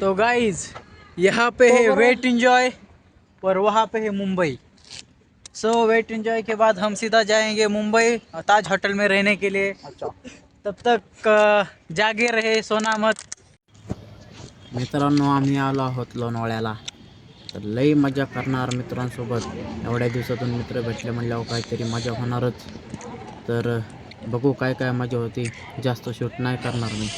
तो गाइज़ यहाँ पे है वेट एंजॉय और वहाँ पे है मुंबई। सो वेट एंजॉय के बाद हम सीधा जाएँगे मुंबई ताज होटल में रहने के लिए। अच्छा। तब तक जागे रहे सोना मत। मित्रांनो आम्ही आलो आहोत लोणावळ्याला. तर लई मज़ा करणार मित्रांसोबत. एवढ्या दिवसातून मित्र भेटले म्हणल्यावर काहीतरी मज़ा होणारच. तर बघू काय काय मज़ा होती. जास्त शूट नाही करणार मी.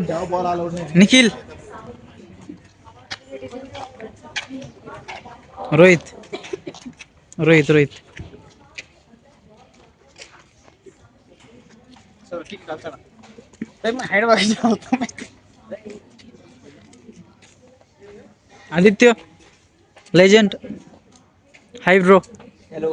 ठेवा बॉल आलो नाही Nikhil Rohit Rohit Rohit Aditya legend hi bro hello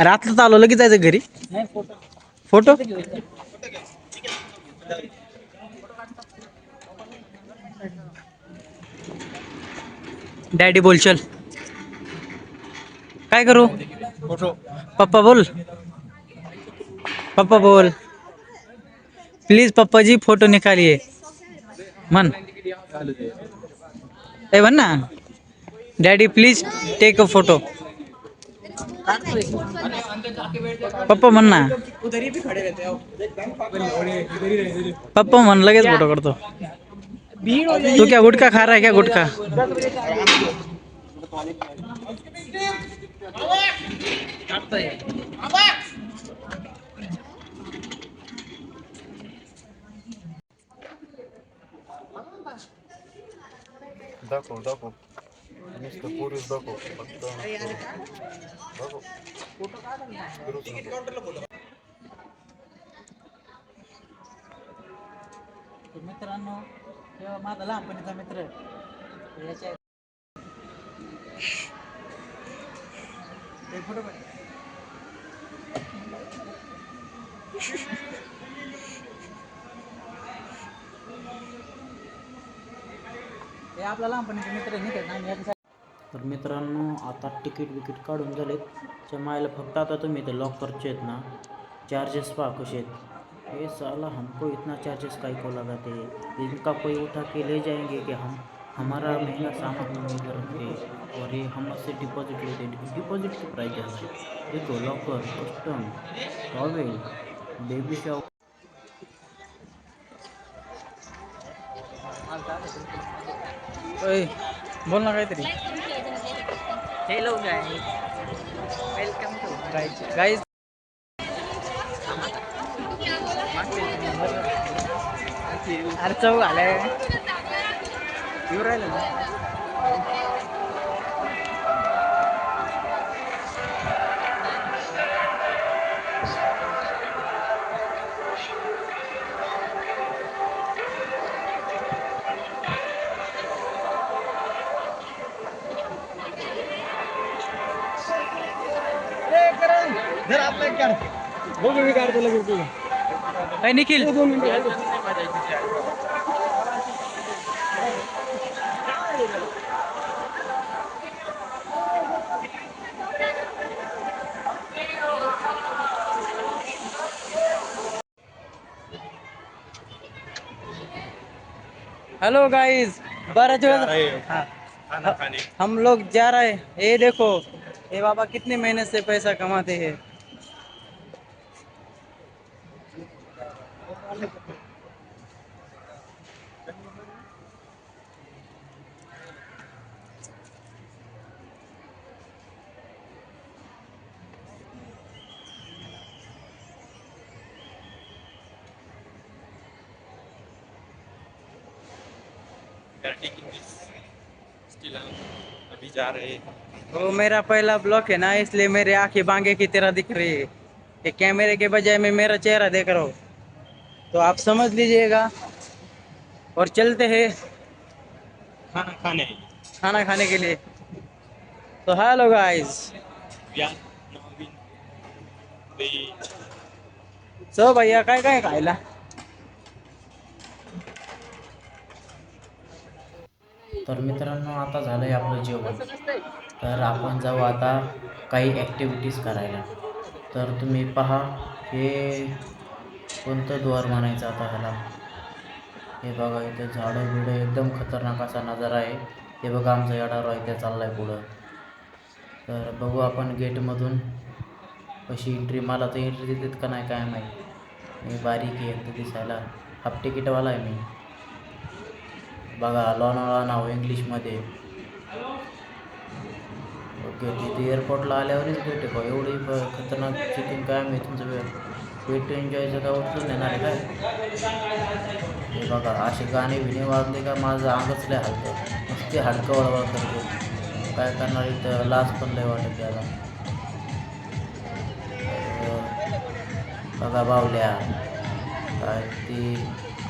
अरे आतलं चालू लगेच जायचं घरी? फोटो. डॅडी बोल चल. काय करू? फोटो. पप्पा बोल. पप्पा बोल. प्लीज पप्पा जी फोटो निकालिए मन ए म्हण ना. Daddy please take a photo पप्पा म्हण ना पप्पा म्हण, लगेच फ़ोटो काढतो. तू क्या गुटखा खा रहा है क्या गुटखा? दाखव दाखव. नुसतं पुरुष दाखव फक्त मित्रांनो तेव्हा माझा लहानपणीचा मित्र याच्या फ़ोटो हे आपला लहानपणीचा मित्र नाही याच्या तर मित्रांनो आता तिकीट बिकीट काढून झालेत. च्या मायला फक्त आता तुम्ही ते लॉकरचे आहेत ना चार्जेस पहा कसे ये साला हमको इतना चार्जेस काहे को लगाते हैं इनका कोई उठा के ले जाएँगे कि हम हमारा महँगा सामान नहीं करेंगे और ये हमसे डिपॉजिट लेते हैं डिपॉजिट की प्राइस है। देखो locker custom towel baby shop ओय, बोल ना काहीतरी। Hello guys. Welcome to guys. Guys. अरे चव आलाय येऊ राहिलं ना जर आपला एक काढ बघू मी काढतो लगेच तुझं अय निखिल। दोन मिनिटं हेलो गाइस बारह जो हाँ। हम लोग जा रहे हैं। ये देखो ये बाबा कितने महीने से पैसा कमाते हैं। अभी जा रहे वो मेरा पहला ब्लॉक है ना, इसलिए मेरी आँखें बांगे की तरह दिख रही है। कैमरे के बजाय मैं मेरा चेहरा देख रहा हूँ। तो आप समझ लीजिएगा और चलते हैं खाना खाने। खाना खाने के लिए। तो हेलो गाइस सो भैया काय काय खायला? तर मित्रांनो आता झालं आहे आपलं जेवण. तर आपण जाऊ आता काही ॲक्टिव्हिटीज करायला. तर तुम्ही पहा हे कोणतं द्वार म्हणायचं आता ह्याला? हे बघा इथे झाडं बिडं एकदम खतरनाक असा नजारा आहे. हे बघा आमचा येडा रॉय चालला आहे पुढं. तर बघू आपण गेटमधून कशी एंट्री मला तर एंट्री देतात का नाही काय माहीत. मी बारीक आहे तर दिसायला. हाफ तिकीटवाला आहे मी. बघा लोणावळा नाव इंग्लिशमध्ये. ओके तिथे एअरपोर्टला आल्यावरच भेटे बघा एवढी खतरनाक चेकिंग काय मी तुमचं वेळ. वेट एन्जॉयचं काय उठून नेणार आहे काय बघा असे गाणे बिणे वाजले का माझं अंगच लय हलतं नुसते हडकं वळवळ करते. काय करणार इथं? लाज पण लय वाटत त्याला. बघा बावल्या. काय ते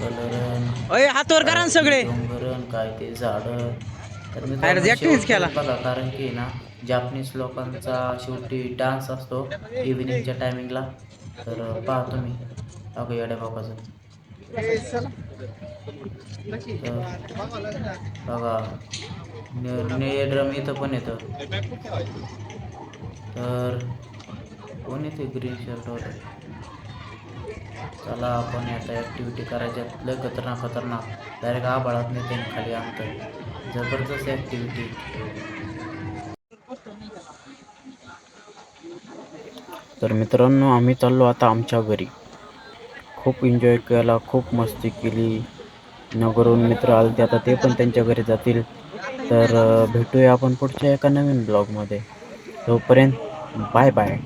कलरन अय हातवर करा सगळे. डोंगरण काय ते झाडं. तर मी. बघा कारण की ना जापनीज लोकांचा शेवटी डान्स असतो इव्हिनिंगच्या टायमिंगला तर पाहतो मी. अगं येड्या बाबाचं. बघा ने ड्रम इथं पण येतं. तर कोण येते ग्रीन शर्टवर चला आपण आता ॲक्टिव्हिटी करायच्या लय खतरनाक खतरनाक. डायरेक्ट आबाळात नेते खाली आणतं जबरदस्त ॲक्टिव्हिटी तर मित्रांनो आम्ही चाललो आता आमच्या घरी खूप एन्जॉय केला खूप मस्ती केली नगरहून मित्र आले ते आता ते पण त्यांच्या घरी जातील तर भेटूया आपण पुढच्या एका नवीन ब्लॉगमध्ये तोपर्यंत बाय बाय